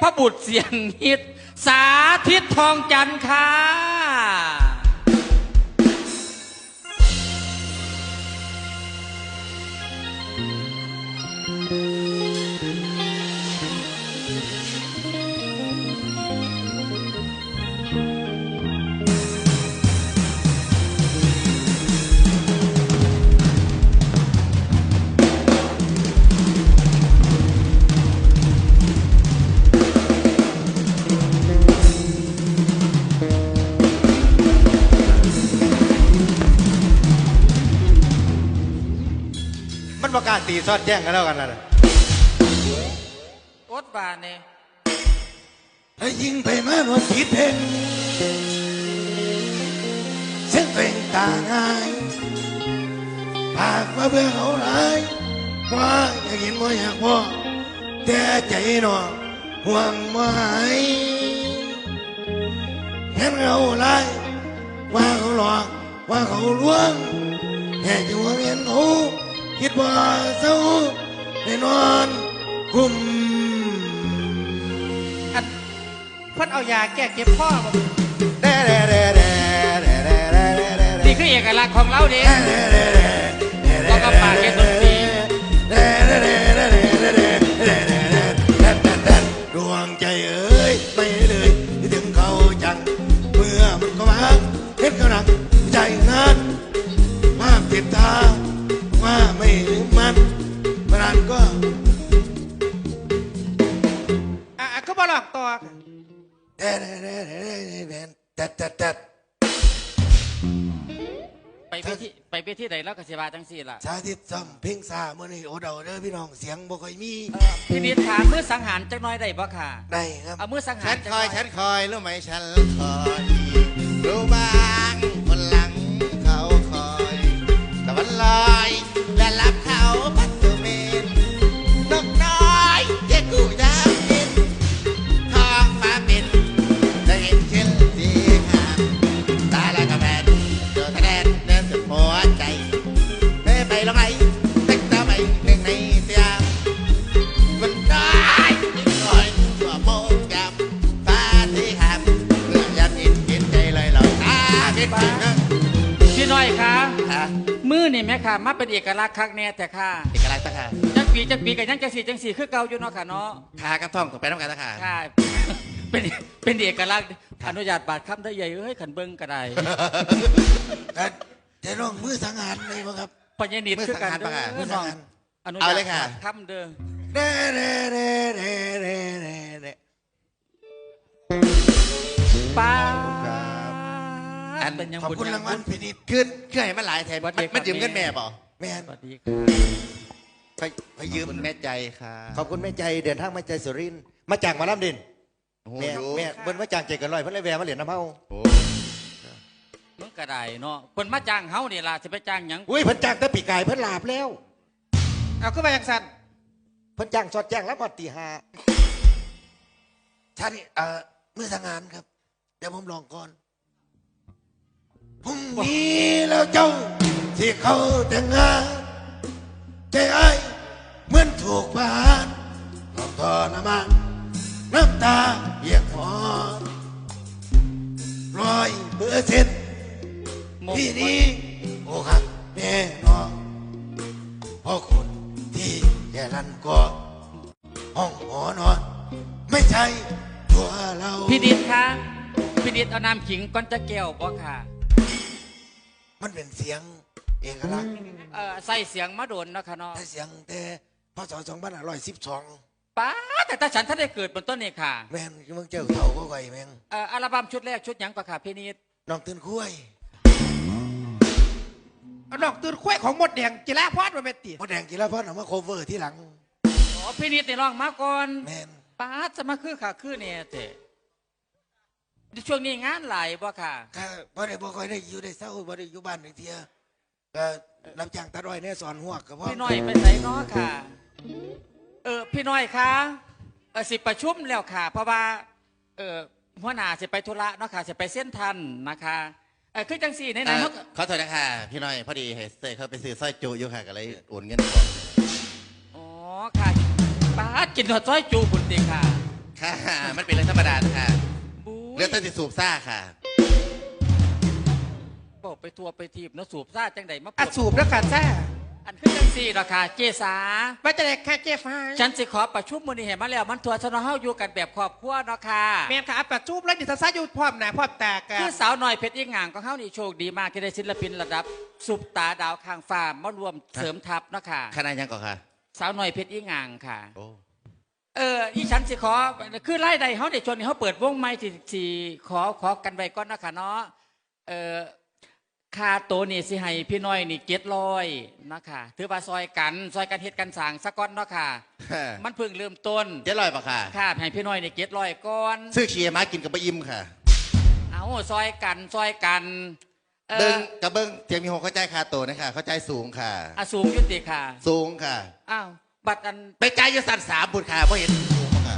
พบุตรเสียงฮิต สาธิตทองจันทร์ค่ะ ประกล้าศตีซอดแจ้งกันแล้วกันนะอดบานเนี่ยแล้วยิงไปมาหนวดขีดเพลงเสียงเพลงตาง่ายปากว่าเบื่อเขาหลายว่าอยากเห็นว่าอยากพ่อแต่ใจหนอห่วงว่าหายเห็นเขาหลายว่าเขาหลอกว่าเขาลวงแค่จะหวงเห็นเขา คิดว่าเศร้าได้นอนคุ้มอันเพิ่นเอายาแก้เจ็บข้อบ่นี่คือเอกลักษณ์ของเราเด้ต้องกับปากแกดนตรีด แต่แต่แต่แต่ไปเวทีไปเวทีใดแล้วก็สิว่าจังสี่ล่ะสาธิตซ้ำเพ่งซาเมื่อนี้โอเดาเด้อพี่น้องเสียงบ่ค่อยมีพี่นิดถามมือสังหารจักน้อยได้บ่ค่ะได้ครับเอามือสังหาฉัรนจักคอยฉันคอยรู้ไหมฉันคอยรู้บ้าง ค่ะ มาเป็นเอกลักษณ์คักแน่แต่ค่ะเอกลักษณ์ตะค่ะจักปีจักปีกับยังจังสี่จังสี่คือเก่าอยู่เนาะค่ะเนาะขากับท่องต้องไปน้ำกันตะค่ะค่ะ เป็นเป็นเอกลักษณ์อนุญาตบาดคำได้ใหญ่เอ้ยขันเบิ้งก็ได้แต่แต่น้องมือสังหารเลยบ่ครับปัญญานิดคือกันเด้อมือสังหารอนุเอาญาตเลยค่ะบาดคำเด้อเด้เด้เด้เด้เด้เด้เด้ป้า อันเป็นยังขอบบุญคุณยัรางงวัลบุญพินิจขึ้นขึ้นให้มันหลายแทนสวัมัสนดีครับมันยืมเงินแม่ป่ะแม่นสวัสดีค่ะไปไปยืมคุณแม่ใจค่ะขอบคุณแม่ใจเดินทางมาใจสุรินทร์มาจากหมาลำดินโอ้โหแม่อยู่แม่เบิ้นมาจากใจเกันลอยเพิ่นเลยแวะมาเหรียญน้ำเฮาโอ้มึงก็ได้เนาะเพิ่นมาจ้างเฮานี่ล่ะสิไปจ้างหยังอุ้ยเพิ่นจ้างแต่ปีกายเพิ่นลาบแล้วเอาขึ้นมาอย่างสั่นเพิ่นจ้างสอดแจ้งแล้วมาตีห้าท่านเอ่อมือสังหารครับ เดี๋ยวผมลองก่อน พรุ่งนี้แล้วเจ้าที่เขาแต่งงานใจไอ้ายเหมือนถูกประหารต้องทรมานน้ำตาเปียกหอนร้อยเปอร์เซ็นพี่นี้โอ้ครับแน่นอนเพราะคนที่แย่รันก็ห้องหอนอน ไม่ใช่ตัวเรา พี่นิดค่ะพี่นิดเอาน้ำขิงก้อนจะแก้วบ่ค่ะ มันเป็นเสียงเอกลักษณ์เอ่อใส่เสียงมาโดนเนาะค่ะเนาะแต่เสียงแต่พศ2512ป้าแต่ถ้าฉันถ้าได้เกิดบนต้นนี่ค่ะแม่งมึงเจ้าเถ่าก็ไกแม่งเอ่ออัลบั้มชุดแรกชุดหยังก็ค่ะพี่นิดน้องตื่นคุ้ยเอาดอกตื่นคุ้ยของหมดแดงจิราพอดมาเป็นตีมดแดงกีฬาพอดเอามาโคเวอร์ที่หลังอ๋อพี่นิดนี่ร้องมาก่อนแม่นป้าจะมาคือค่ะคือเนี่ยเตะ ช่วงนี้งานหลายบ่ค่ะก็บ่ได้บ่ค่อยได้อยู่ได้เศร้าบ่ได้อยู่บ้านหนึ่งเทียก็รับจ้างตัดอ้อยแน่สอนหัวกก็พอพี่น้อยไปไหนเนาะค่ะ เออพี่น้อยคะเออสิประชุมแล้วค่ะ เพราะว่าเออหัวหน้าสิไปธุระเนาะค่ะสิไปเส้นทันนะคะเออคือจังสี่ในไหนเอ่อเขาก็ขอโทษนะคะพี่น้อยพอดีเฮ้ยเซ่เขาไปซื้อสร้อยจูอยู่ค่ะก็เลยโอนเงินก่อนอ๋อค่ะป้ากินหอดซอยจูบุญติค่ะ ค่ะ มันเป็นเรื่องธรรมดาค่ะ บู๊ยเรื่องต้นสิสูบซ่าค่ะบอกไปทัวร์ไปทีบเนาะสูบซ่าจังใดมาปอัดวดสูบแล้วกันซ่าอันขึ้นจังสี่ราคาเจสาว่าจะได้แค่เจ๊ฟ้าฉันสิขอประชุมมือนี้เห็นมาแล้วมันทัวร์ชนเฮาอยู่กันแบบครอบครัวเนาะค่ะแม่ค่ะอัดประจูบแล้วนี่ทัศน์อยู่พร้อมหน้าพร้อมตากันคือสาวหน่อยเพชรอีหง่างของเฮานี่โชคดีมากที่ได้ศิลปินระดับสุปตาดาวข้างฟ้ามารวมเสริมทัพเนาะค่ะ คณะยังก่อนค่ะ สาวหน่อยเพชรอีหง่างค่ะ โอ้ เอออีฉันสิขอคือไล่ใดเขาเด็ชนนี่เขาเปิดวงไม้ที่ที่ขอขอกันไว้ก่อนนะคะเนาะเออค่าโตวนี่สิให้พี่น้อยนี่เก็ดลอยนะคะถือว่าซอยกันซอยกันเฮ็ดกันสร้างสะก้อนเนาะค่ะ มันเพิ่งเริ่มต้นเจ๊ลอยปะค่ะค่ะให้พี่น้อยนี่เก็ดลอยก่อนซื้อเคียร์มากินกับปะอิมค่ะ เอาซอยกันซอยกันเอเบิ้องกับเบิ้งเทียมมีหกเข้าใจคาโตนะคะเข้าใจสูงค่ะอะสูงยุติค่ะ สูงค่ะอ้าว บัตรอันไปใจายอยสันสามบุตรค่ะเพราะเห็นสูงค่ะ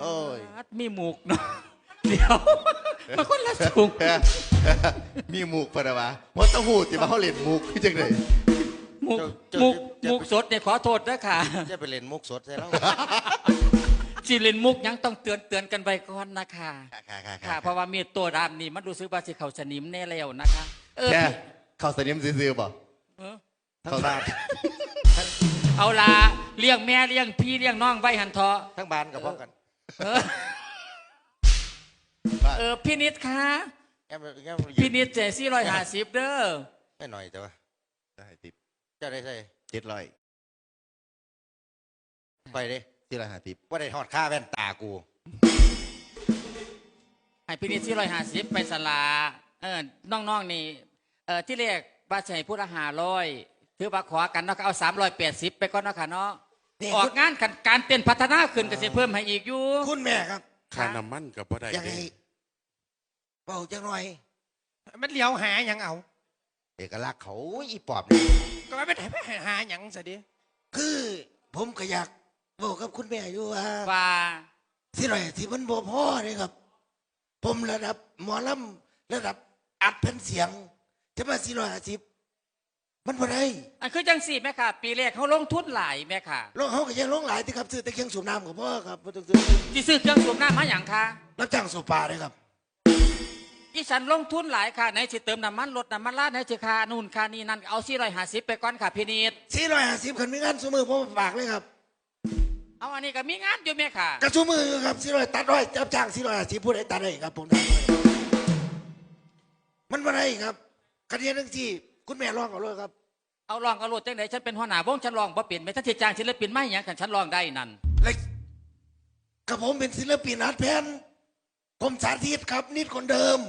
โอ้ยปาดมีหมูกเนาะเดี๋ยวมันคนละสูง มีหมูกปะนะวะว่าเต้าหู้ที่มาเขาเล่นหมูกคือจังเลยมุกเจ้ามุกเจ้ามุกสดเนี่ยขอโทษนะค่ะจะไปเล่นมุกสดใช่แล้วจีเล่นมุกยังต้องเตือนเตือนกันไว้ก่อนนะคะค่ะค่ะค่ะเพราะว่ามีตัวดามนี่มันรู้สึกว่าสิเขาสนิมแน่แล้วนะคะ เออแค่พี่เขาสนิมซื่อๆป่ะเออ ทั้งบ้าน เอาลาเลี้ยงแม่เลี้ยงพี่เลี้ยงน้องไว้หันเถาะทั้งบ้านกับพ่อกันเออเออพี่นิดคะแง่มแง่มพี่นิดเจซี่รอยหาสิบเด้อไม่หน่อยแต่ว่าได้ติบเจะได้ใส่เจ็ดร้อยไปเด้ที่ละหาติบว่าได้ทอดค่าแว่นตากูให้พี่นิดซี่รอยหาสิบไปสลาเออน้องๆนี่เออที่เรียกว่าใช้ผู้ละหาร้อย ถือว่าขอกันเนาะก็เอาสามร้อยแปดสิบไปก่อนเนาะค่ะเนาะนี่ออกงานกันการเต้นพัฒนาขึ้นก็จะเพิ่มให้อีกอยู่ คุณแม่ครับค่าน้ำมันกับพ่ได้ยังไงเด้เบาจังหน่อย มันเลี้ยวหาหยังเอา เอกลักษณ์เขาอีปอบนี่ก็ไม่ได้ไปหาหยังสิดิคือ ผมก็อยากบอกกับคุณแม่อยู่ว่าว่าที่ไรที่มันบ่พ่อเลยครับ ผมระดับหมอลำระดับอัดแผ่นเสียงจะมาสี่ร้อยห้าสิบ มันบ่ได้อันคือจังสี่แม่ค่ะ ปีแรกเขาลงทุนหลายแม่ค่ะลงเขาก็ยังลงหลายที่ครับซื้อแต่เครื่องสูบน้ำกับพ่อครับบ่ต้องซื้อที่ซื้อเครื่องสูบน้ำมาอย่างค่ะรับจ้างสูบปลาเลยครับอีฉันลงทุนหลายค่ะไหนสิเติมน้ำมันรถน้ำมันลาดไหนสิค่านู่นค่านี่นั่นเอาสี่ร้อยห้าสิบไปก่อนค่ะพี่นิดสี่ร้อยห้าสิบคันมีงานสมือผมฝากเลยครับ เอาอันนี้ก็มีงานอยู่แม่ค่ะกระชูมือครับสี่ร้อยตัดร้อยจับจ้างสี่ร้อยห้าสิบพูดให้ตัดได้ครับผมทำให้มันบ่ได้ครับคดีนึงที่คุณแม่ร้องเอาเลยครับ เอาลองเอาโหลดจังไหนฉันเป็นหัวหน้าวงฉันลองบ่เปลี่ยนไม่ทันทีจ้างศิลปินไม่อย่างกันฉันลองได้นั่นและกับผมเป็นศิลปินอาร์ตแพนผมสาธิตครับ นิดคนเดิม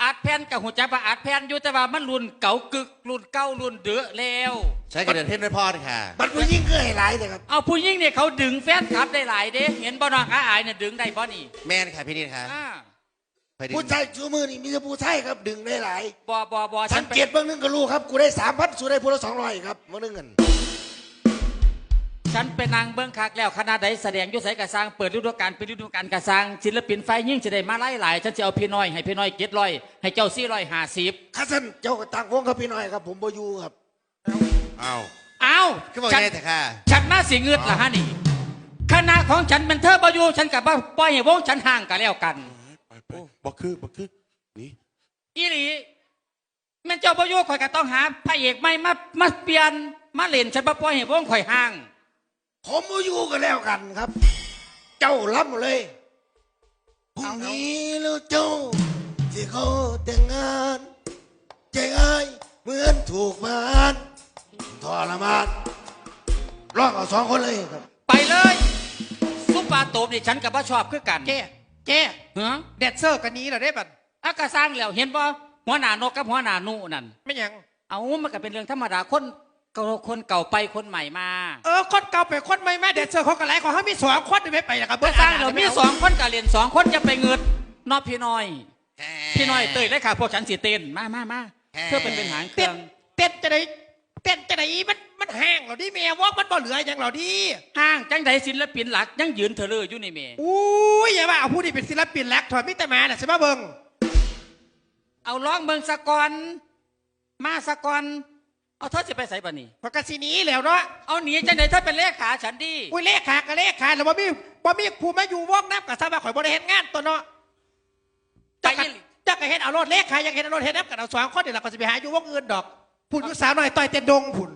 อาร์ตแพนกับหัวใจว่าอาร์ตแพนอยู่แต่ว่ามันรุ่นเก่ากึกรุ่นเก่ารุ่นเดือแล้ว ใช้กระเดินเทศไม่พอดค่ะ บัตรผู้ยิ่งเกยหลายเลยครับ เอาผู้หญิงเนี่ยเขาดึงแฟนคลับได้หลายเด้เห็นบ่น้องอาอายเนี่ยดึงได้บ่นี่ แม่นค่ะพี่นิดค่ะ อ่าไปดึง ผู้ชายชูมือนี่มีแต่ผู้ชายครับดึงได้หลายบ่บ่บ่ฉัสันงไปเกตเบางนึงก็รู้ครับกูได้สามพันสู้ได้ผู้ละสองร้อยครับเมื่อนึงเงินฉันไปนางเบื้องคักแล้วคณะใดแสดงอยุไสกระสร้างเปิดฤดูกาลเป็นฤดูกาลกระสร้างศิลปินไฟยิ่งจะได้มาไล่หลายฉันจะเอาพี่น้อยให้พี่น้อยเก็ดร้อยให้เจ้าซี่ร้อยห้าสิบข้าท่านเจ้าก็ต่างวงครับพี่น้อยครับ ผมบอยู่ครับอ้าวเอาก็บอกฉันได้แต่ค่ะ ฉันน่าสิเงืดละฮะนี่คณะของฉันเป็นเธอบอยู่ฉันกับว่าปล่อยให้วงฉันห่างกันแล้วกัน ไปไปบ่คือบ่คือนี่อีหลีแมันเจ้าประโยชน์ข่อยก็ต้องหาพระเอกใหม่มามาเปลี่ยนมาเล่นฉันบ่ปล่อยให้วงข่อยห่างผมบอยู่กันแล้วกันครับ เจ้าล้ำเลยพรุ่งนี้แล้วเจ้าที่เขาแต่งงาน ใจอ้ายเหมือนถูกมานทรมานร้องเอาสองคนเลยครับ ไปเลยซุปปลาโตบนี่ฉันกับว่าชอบคือกันเจ๊ เจ๊เฮ้อแดดเซอร์กันนี้เหรอได้บัดอากาสร้างแล้วเห็นบ่หัวหน้านกกับหัวหน้านูนั่นไม่หยัง เอามันก็เป็นเรื่องธรรมดาคนเก่าคนเก่าไปคนใหม่มา เออคนเก่าไปคนใหม่แม่แดดเซอร์เขากันไรของเขามีสองคนไม่ไปนะครับเพื่อสร้างเรามีสองคนกับเรียนสองคนจะไปเงินนอบพี่น้อย พี่น้อยเตยได้ค่ะพวกฉันสีเต้นมามามาเพื่อเป็นเป็นหางเคเต้รื่นองเต้นจะได้ เต้นจะได้มันมันแห้งเหรอดิเมียว่ามันบ่เหลืออย่างเหรอดิห้างจังใดศิลปินหลักยังยืนเถลืออยู่นี่เมอุ้ยอย่าว่าเอาผู้นี้เป็นศิลปินแลกถอดมิตรมาน่ะใช่ไหมเบิงเอาร้องเมืองสะกอนมาสะกอนเอาเธอจะไปใส่ปะนี่พอกสิหนีแล้วเนาะเอาหนีจังไหนเธอเป็นเลขาฉันดิอุ้ยเลขากับเลขาแล้วบ่มีบ่มีผู้มาอยู่วงน้ำกับสมาข่อยบ่ได้เฮ็ดงานตัวเนาะไปจักยี่กะจักก็เฮ็ดเอารถเลขาอยากเฮ็ดเอารถเฮ็ดน้ำกันเอาสองคนเดี๋ยวเราก็จะไปหาอยู่วงอื่นดอก ผุนอยู่สาวหน่อยต่อยเต็นดงผุน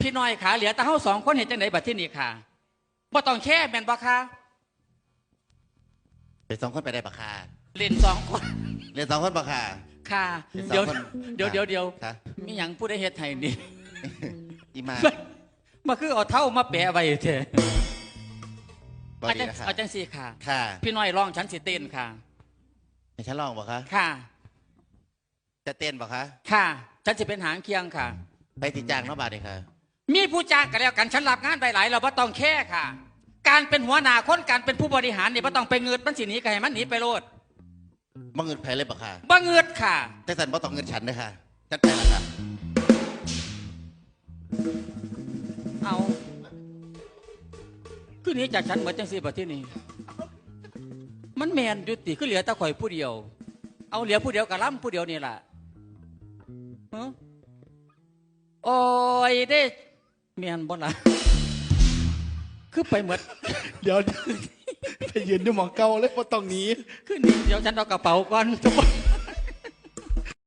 พี่น้อยขาเหลือแต่เฮาสองคนเห็นจังไหนบัดที่นี่ค่ะบ่ต้องแค่แม่นบ่ค่ะเป็นสองคนไปได้ปะคาเล่นสองคนเรียนสองคนปะคาค่ะเป็นสองเดี๋ยวคนเดี๋ยวเดี๋ยวเดี๋ยวค่ะมีหยังผู้ได้เฮ็ดให้นี่อีมามาคือเอาเท่ามาแปะไว้เถอะบอเอาดีจังนะคะเอาจังสี่ค่ะ ค่ะ พี่น้อยร้องฉันสิเต้นค่ะให้ฉันลองปะคะค่ะ จะเต้นปะคะ ค่ะ ฉันจะเป็นหางเคียงค่ะ ไปติดจ้างเนาะบาดเลยค่ะ มีผู้จ้างกันแล้วกันฉันรับงานไปหลายเราบ่ต้องแค่ค่ะ การเป็นหัวหน้าคนการเป็นผู้บริหารนี่บ่ต้องไปเงิดมันสิหนีก็ให้มันหนีไปโลดบ่เงินแพ้เลยปะคะบ่เงิดค่ะ แต่สันบ่ต้องเงินฉันเลยค่ะฉันไปแล้วค่ะ เอาคือหนี้จากฉันเหมือนจังสี่ประเทศนี้มันแมนอยุติคือเหลือแตะข่อยผู้เดียว เอาเหลือผู้เดียวกับล้ำผู้เดียวนี่แหละฮะ โอ้ยได้แมนบ่ล่ะคือไปเหมือนเดี๋ยวไปยืนดูหมองเก่าเลยบ่ต้องหนีคือนี่เดี๋ยวฉันเอากระเป๋าก่อนทุกคน